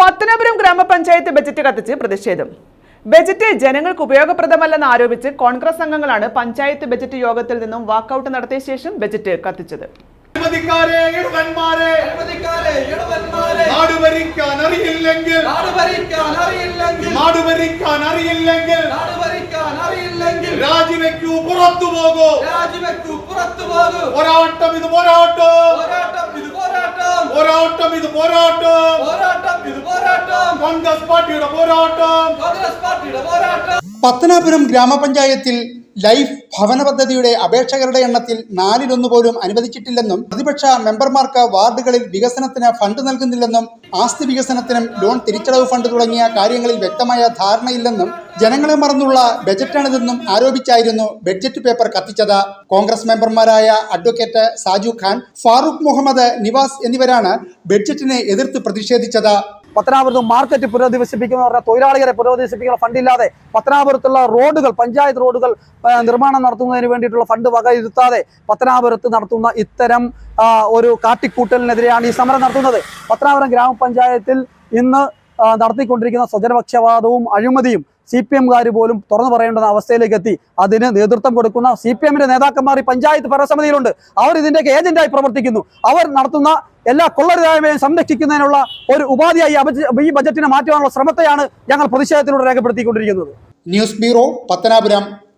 പത്തനാപുരം ഗ്രാമപഞ്ചായത്ത് ബജറ്റ് കത്തിച്ച് പ്രതിഷേധം. ബജറ്റ് ജനങ്ങൾക്ക് ഉപയോഗപ്രദമല്ലെന്ന് ആരോപിച്ച് കോൺഗ്രസ് അംഗങ്ങളാണ് പഞ്ചായത്ത് ബജറ്റ് യോഗത്തിൽ നിന്നും വാക്കൌട്ട് നടത്തിയ ശേഷം ബജറ്റ് കത്തിച്ചത്. രാജിവെക്കൂ പുറത്തു പോകൂ. രാജിവെക്കൂ പുറത്തു പോകൂ. പോരാട്ടം ഇത് പോരാട്ടം പോരാട്ടം ഇത് പോരാട്ടം പോരാട്ടം ഇത് പോരാട്ടം കോൺഗ്രസ് പാർട്ടിയുടെ പോരാട്ടം. കോൺഗ്രസ് പാർട്ടിയുടെ പോരാട്ടം. പത്തനാപുരം ഗ്രാമപഞ്ചായത്തിൽ ലൈഫ് ഭവന പദ്ധതിയുടെ അപേക്ഷകരുടെ എണ്ണത്തിൽ നാലിലൊന്ന് പോലും അനുവദിച്ചിട്ടില്ലെന്നും പ്രതിപക്ഷ മെമ്പർമാർക്ക് വാർഡുകളിൽ വികസനത്തിന് ഫണ്ട് നൽകുന്നില്ലെന്നും ആസ്തി വികസനത്തിനും ലോൺ തിരിച്ചടവ് ഫണ്ട് തുടങ്ങിയ കാര്യങ്ങളിൽ വ്യക്തമായ ധാരണയില്ലെന്നും ജനങ്ങളെ മറന്നുള്ള ബജറ്റാണിതെന്നും ആരോപിച്ചായിരുന്നു ബഡ്ജറ്റ് പേപ്പർ കത്തിച്ചത്. കോൺഗ്രസ് മെമ്പർമാരായ അഡ്വക്കേറ്റ് സാജു ഖാൻ ഫാറൂഖ് മുഹമ്മദ് നിവാസ് എന്നിവരാണ് ബഡ്ജറ്റിനെ എതിർത്ത് പ്രതിഷേധിച്ചത്. പത്തനാപുരത്ത് മാർക്കറ്റ് പുനരധിവസിപ്പിക്കുന്ന പറഞ്ഞാൽ തൊഴിലാളികളെ പുനരധിവസിപ്പിക്കുന്ന ഫണ്ടില്ലാതെ പത്തനാപുരത്തുള്ള റോഡുകൾ പഞ്ചായത്ത് റോഡുകൾ നിർമ്മാണം നടത്തുന്നതിന് വേണ്ടിയിട്ടുള്ള ഫണ്ട് വകയിരുത്താതെ പത്തനാപുരത്ത് നടത്തുന്ന ഇത്തരം ഒരു കാട്ടിക്കൂട്ടലിനെതിരെയാണ് ഈ സമരം നടത്തുന്നത്. പത്തനാപുരം ഗ്രാമപഞ്ചായത്തിൽ ഇന്ന് നടത്തിക്കൊണ്ടിരിക്കുന്ന സ്വജനപക്ഷപാതവും അഴിമതിയും സി പി എംകാർ പോലും തുറന്നു പറയേണ്ടുന്ന അവസ്ഥയിലേക്ക് എത്തി അതിന് നേതൃത്വം കൊടുക്കുന്ന സി പി എമ്മിന്റെ നേതാക്കന്മാർ ഈ പഞ്ചായത്ത് ഭരണസമിതിയിലുണ്ട്. അവർ ഇതിന്റെയൊക്കെ ഏജന്റായി പ്രവർത്തിക്കുന്നു. അവർ നടത്തുന്ന എല്ലാ കൊള്ളരുതായ്മയും സംരക്ഷിക്കുന്നതിനുള്ള ഒരു ഉപാധിയായി ഈ ബജ- ഈ ബജറ്റിനെ മാറ്റുവാനുള്ള ശ്രമത്തെയാണ് ഞങ്ങൾ പ്രതിഷേധത്തിലൂടെ രേഖപ്പെടുത്തിക്കൊണ്ടിരിക്കുന്നത്. News bureau Pathanapuram.